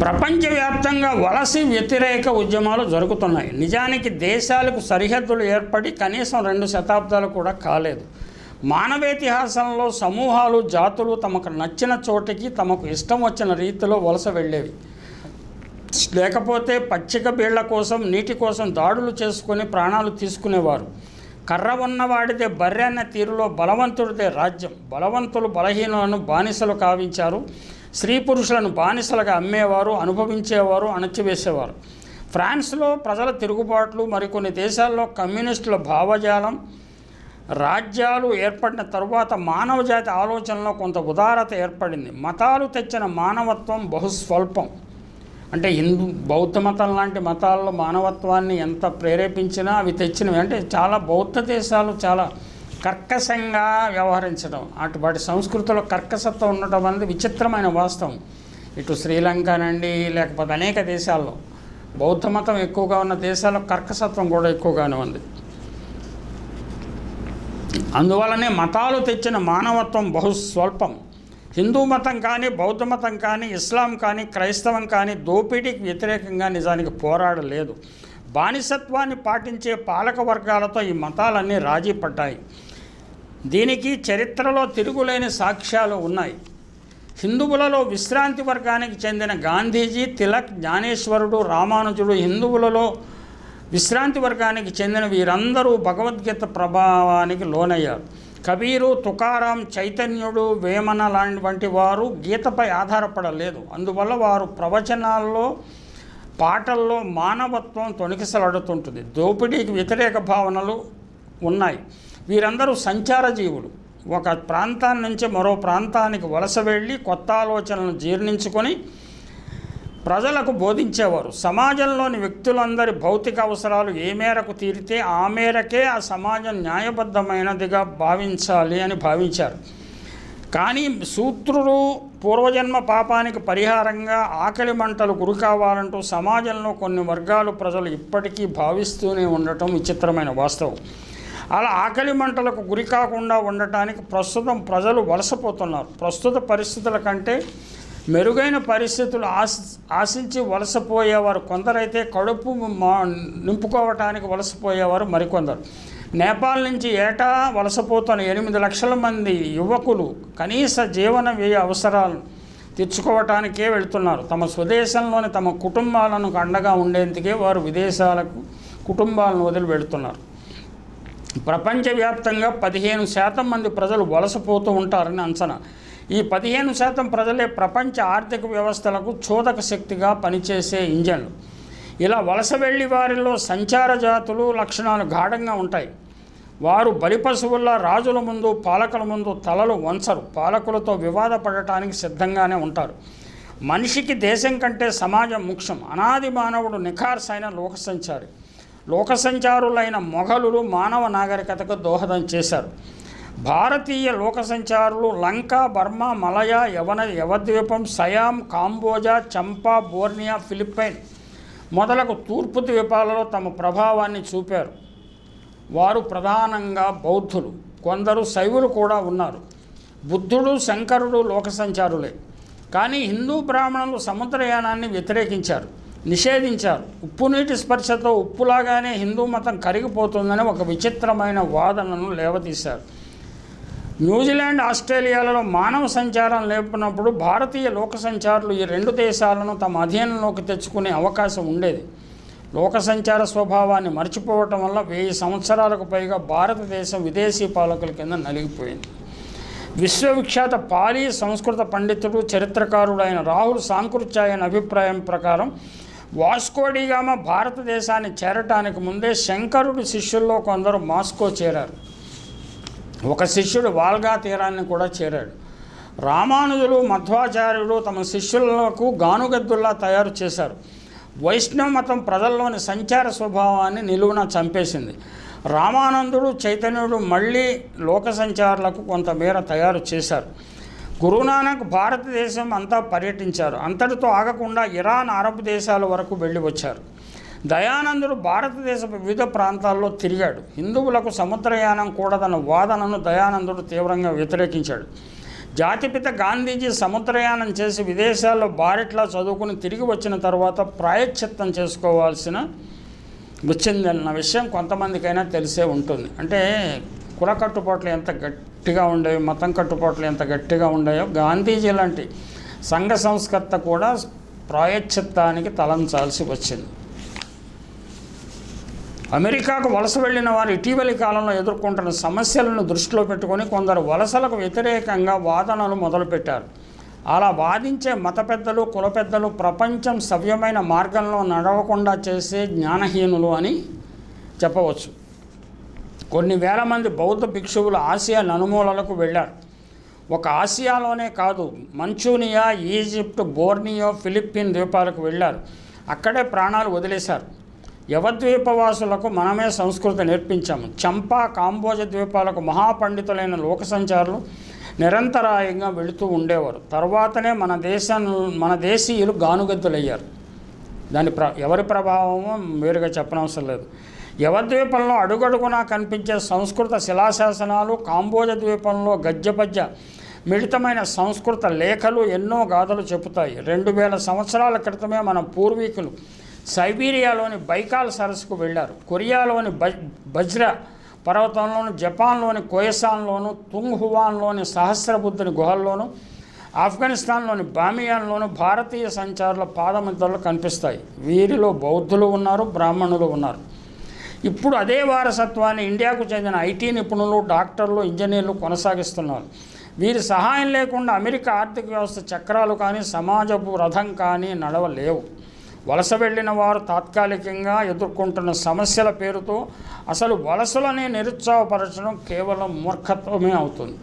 ప్రపంచవ్యాప్తంగా వలస వ్యతిరేక ఉద్యమాలు జరుగుతున్నాయి. నిజానికి దేశాలకు సరిహద్దులు ఏర్పడి కనీసం రెండు శతాబ్దాలు కూడా కాలేదు. మానవేతిహాసంలో సమూహాలు జాతులు తమకు నచ్చిన చోటికి తమకు ఇష్టం వచ్చిన రీతిలో వలస వెళ్ళేవి. లేకపోతే పచ్చిక బీళ్ళ కోసం నీటి కోసం దాడులు చేసుకుని ప్రాణాలు తీసుకునేవారు. కర్ర ఉన్నవాడిదే బర్రె అన్న తీరులో బలవంతుడిదే రాజ్యం. బలవంతులు బలహీనులను బానిసలు కావించారు. స్త్రీ పురుషులను బానిసలుగా అమ్మేవారు అనుభవించేవారు అణచివేసేవారు. ఫ్రాన్స్లో ప్రజల తిరుగుబాట్లు మరికొన్ని దేశాల్లో కమ్యూనిస్టుల భావజాలం రాజ్యాలు ఏర్పడిన తరువాత మానవజాతి ఆలోచనలో కొంత ఉదారత ఏర్పడింది. మతాలు తెచ్చిన మానవత్వం బహుస్వల్పం. అంటే హిందూ బౌద్ధ మతం లాంటి మతాల్లో మానవత్వాన్ని ఎంత ప్రేరేపించినా అవి తెచ్చినవి. అంటే చాలా బౌద్ధ దేశాలు చాలా కర్కశంగా వ్యవహరించడం. అటువంటి సంస్కృతిలో కర్కశత్వం ఉండటం అనేది విచిత్రమైన వాస్తవం. ఇటు శ్రీలంకనండి లేకపోతే అనేక దేశాల్లో బౌద్ధ మతం ఎక్కువగా ఉన్న దేశాల్లో కర్కశత్వం కూడా ఎక్కువగానే ఉంది. అందువలనే మతాలు తెచ్చిన మానవత్వం బహు స్వల్పం. హిందూ మతం కానీ బౌద్ధ మతం కానీ ఇస్లాం కానీ క్రైస్తవం కానీ దోపిడీకి వ్యతిరేకంగా నిజానికి పోరాడలేదు. బానిసత్వాన్ని పాటించే పాలక వర్గాలతో ఈ మతాలన్నీ రాజీ పడ్డాయి. దీనికి చరిత్రలో తిరుగులేని సాక్ష్యాలు ఉన్నాయి. హిందువులలో విశ్రాంతి వర్గానికి చెందిన గాంధీజీ తిలక్ జ్ఞానేశ్వరుడు రామానుజుడు హిందువులలో విశ్రాంతి వర్గానికి చెందిన వీరందరూ భగవద్గీత ప్రభావానికి లోనయ్యారు. కబీరు తుకారాం చైతన్యుడు వేమన లాంటి వంటి వారు గీతపై ఆధారపడలేదు. అందువల్ల వారు ప్రవచనాల్లో పాటల్లో మానవత్వం తొణికిసలాడుతుంటుంది. దోపిడీకి వ్యతిరేక భావనలు ఉన్నాయి. వీరందరూ సంచార జీవులు. ఒక ప్రాంతాన్ని నుంచి మరో ప్రాంతానికి వలస వెళ్ళి కొత్త ఆలోచనలను జీర్ణించుకొని ప్రజలకు బోధించేవారు. సమాజంలోని వ్యక్తులందరి భౌతిక అవసరాలు ఏ మేరకు తీరితే ఆ మేరకే ఆ సమాజం న్యాయబద్ధమైనదిగా భావించాలి అని భావించారు. కానీ సూత్రుడు పూర్వజన్మ పాపానికి పరిహారంగా ఆకలి మంటలు గురి కావాలంటూ సమాజంలో కొన్ని వర్గాలు ప్రజలు ఇప్పటికీ భావిస్తూనే ఉండటం విచిత్రమైన వాస్తవం. అలా ఆకలి మంటలకు గురి కాకుండా ఉండటానికి ప్రస్తుతం ప్రజలు వలసపోతున్నారు. ప్రస్తుత పరిస్థితుల కంటే మెరుగైన పరిస్థితులు ఆశి ఆశించి వలసపోయేవారు కొందరైతే కడుపు మా నింపుకోవటానికి వలసపోయేవారు మరికొందరు. నేపాల్ నుంచి ఏటా వలసపోతున్న ఎనిమిది లక్షల మంది యువకులు కనీస జీవన వ్యయ అవసరాలను తీర్చుకోవటానికే వెళ్తున్నారు. తమ స్వదేశంలోని తమ కుటుంబాలను అండగా ఉండేందుకే వారు విదేశాలకు కుటుంబాలను వదిలి వెళుతున్నారు. ప్రపంచవ్యాప్తంగా పదిహేను శాతం మంది ప్రజలు వలసపోతూ ఉంటారని అంచనా. ఈ పదిహేను శాతం ప్రజలే ప్రపంచ ఆర్థిక వ్యవస్థలకు చోదక శక్తిగా పనిచేసే ఇంజన్లు. ఇలా వలస వెళ్ళి వారిలో సంచార జాతులు లక్షణాలు గాఢంగా ఉంటాయి. వారు బలిపశువుల్లా రాజుల ముందు పాలకుల ముందు తలలు వంచరు. పాలకులతో వివాదపడటానికి సిద్ధంగానే ఉంటారు. మనిషికి దేశం కంటే సమాజం ముఖ్యం. అనాది మానవుడు నిఖార్సైన లోకసంచారి. లోకసంచారులైన మొఘలులు మానవ నాగరికతకు దోహదం చేశారు. భారతీయ లోక సంచారులు లంక బర్మా మలయ యవన యవద్వీపం సయాం కాంబోజా చంపా బోర్నియా ఫిలిప్పైన్ మొదలగు తూర్పు ద్వీపాలలో తమ ప్రభావాన్ని చూపారు. వారు ప్రధానంగా బౌద్ధులు కొందరు శైవులు కూడా ఉన్నారు. బుద్ధుడు శంకరుడు లోక సంచారులే కానీ హిందూ బ్రాహ్మణులు సముద్రయానాన్ని వ్యతిరేకించారు. నిషేధించారు. ఉప్పు నీటి స్పర్శతో ఉప్పులాగానే హిందూ మతం కరిగిపోతుందని ఒక విచిత్రమైన వాదనను లేవతీశారు న్యూజిలాండ్ ఆస్ట్రేలియాలలో మానవ సంచారం లేపినప్పుడు భారతీయ లోక సంచారులు ఈ రెండు దేశాలను తమ అధీనంలోకి తెచ్చుకునే అవకాశం ఉండేది. లోక సంచార స్వభావాన్ని మర్చిపోవటం వల్ల వెయ్యి సంవత్సరాలకు పైగా భారతదేశం విదేశీ పాలకుల కింద నలిగిపోయింది. విశ్వవిఖ్యాత పాలీ సంస్కృత పండితుడు చరిత్రకారుడు అయిన రాహుల్ సాంకృత్యాయన అభిప్రాయం ప్రకారం వాస్కోడిగామ భారతదేశాన్ని చేరటానికి ముందే శంకరుడి శిష్యుల్లో కొందరు మాస్కో చేరారు. ఒక శిష్యుడు వాల్గా తీరాన్ని కూడా చేరాడు. రామానుజులు మధ్వాచార్యులు తమ శిష్యులకు గానుగద్దుల్లా తయారు చేశారు. వైష్ణవ మతం ప్రజల్లోని సంచార స్వభావాన్ని నిలువున చంపేసింది. రామానందుడు చైతన్యుడు మళ్ళీ లోక సంచారులకు కొంతమేర తయారు చేశారు. గురునానక్ భారతదేశం అంతా పర్యటించారు. అంతటితో ఆగకుండా ఇరాన్ అరబ్ దేశాల వరకు వెళ్ళి వచ్చారు. దయానందుడు భారతదేశ వివిధ ప్రాంతాల్లో తిరిగాడు. హిందువులకు సముద్రయానం కూడదన్న వాదనను దయానందుడు తీవ్రంగా వ్యతిరేకించాడు. జాతిపిత గాంధీజీ సముద్రయానం చేసి విదేశాల్లో బారెట్లా చదువుకుని తిరిగి వచ్చిన తర్వాత ప్రాయశ్చిత్తం చేసుకోవాల్సిన వచ్చిందన్న విషయం కొంతమందికైనా తెలిసే ఉంటుంది. అంటే కుల కట్టుబాట్లు ఎంత గట్టిగా ఉండేవి మతం కట్టుబాట్లు ఎంత గట్టిగా ఉండేవో గాంధీజీ లాంటి సంఘ సంస్కర్త కూడా ప్రాయశ్చిత్తానికి తలంచాల్సి వచ్చింది. అమెరికాకు వలస వెళ్ళిన వారు ఇటీవలి కాలంలో ఎదుర్కొంటున్న సమస్యలను దృష్టిలో పెట్టుకొని కొందరు వలసలకు వ్యతిరేకంగా వాదనలు మొదలుపెట్టారు. అలా వాదించే మత పెద్దలు కుల పెద్దలు ప్రపంచం సవ్యమైన మార్గంలో నడవకుండా చేసే జ్ఞానహీనులు అని చెప్పవచ్చు. కొన్ని వేల మంది బౌద్ధ భిక్షువులు ఆసియా నలుమూలలకు వెళ్ళారు. ఒక ఆసియాలోనే కాదు మంచూనియా ఈజిప్ట్ బోర్నియో ఫిలిప్పీన్ ద్వీపాలకు వెళ్ళారు. అక్కడే ప్రాణాలు వదిలేశారు. యవద్వీపవాసులకు మనమే సంస్కృతి నేర్పించాము. చంపా కాంబోజ ద్వీపాలకు మహాపండితులైన లోక సంచారులు నిరంతరాయంగా వెళుతూ ఉండేవారు. తర్వాతనే మన దేశం మన దేశీయులు గానుగద్దులయ్యారు. దాని ప్ర ఎవరి ప్రభావమో వేరుగా చెప్పనవసరం లేదు. యవద్వీపంలో అడుగడుగునా కనిపించే సంస్కృత శిలాశాసనాలు కాంబోజ ద్వీపంలో గజ్జపజ్జ మిళితమైన సంస్కృత లేఖలు ఎన్నో గాథలు చెబుతాయి. రెండు వేల సంవత్సరాల క్రితమే మన పూర్వీకులు సైబీరియాలోని బైకాల్ సరస్సుకు వెళ్ళారు. కొరియాలోని బ బజ్రా పర్వతంలోను జపాన్లోని కోయసాన్లోను తుంగ్హువాన్లోని సహస్రబుద్ధుని గుహల్లోను ఆఫ్ఘనిస్తాన్లోని బామియాన్లోను భారతీయ సంచారుల పాదముద్రలు కనిపిస్తాయి. వీరిలో బౌద్ధులు ఉన్నారు బ్రాహ్మణులు ఉన్నారు. ఇప్పుడు అదే వారసత్వాన్ని ఇండియాకు చెందిన ఐటీ నిపుణులు డాక్టర్లు ఇంజనీర్లు కొనసాగిస్తున్నారు. వీరి సహాయం లేకుండా అమెరికా ఆర్థిక వ్యవస్థ చక్రాలు కానీ సమాజపు రథం కానీ నడవలేవు. వలస వెళ్ళిన వారు తాత్కాలికంగా ఎదుర్కొంటున్న సమస్యల పేరుతో అసలు వలసలని నిరుత్సాహపరచడం కేవలం మూర్ఖత్వమే అవుతుంది.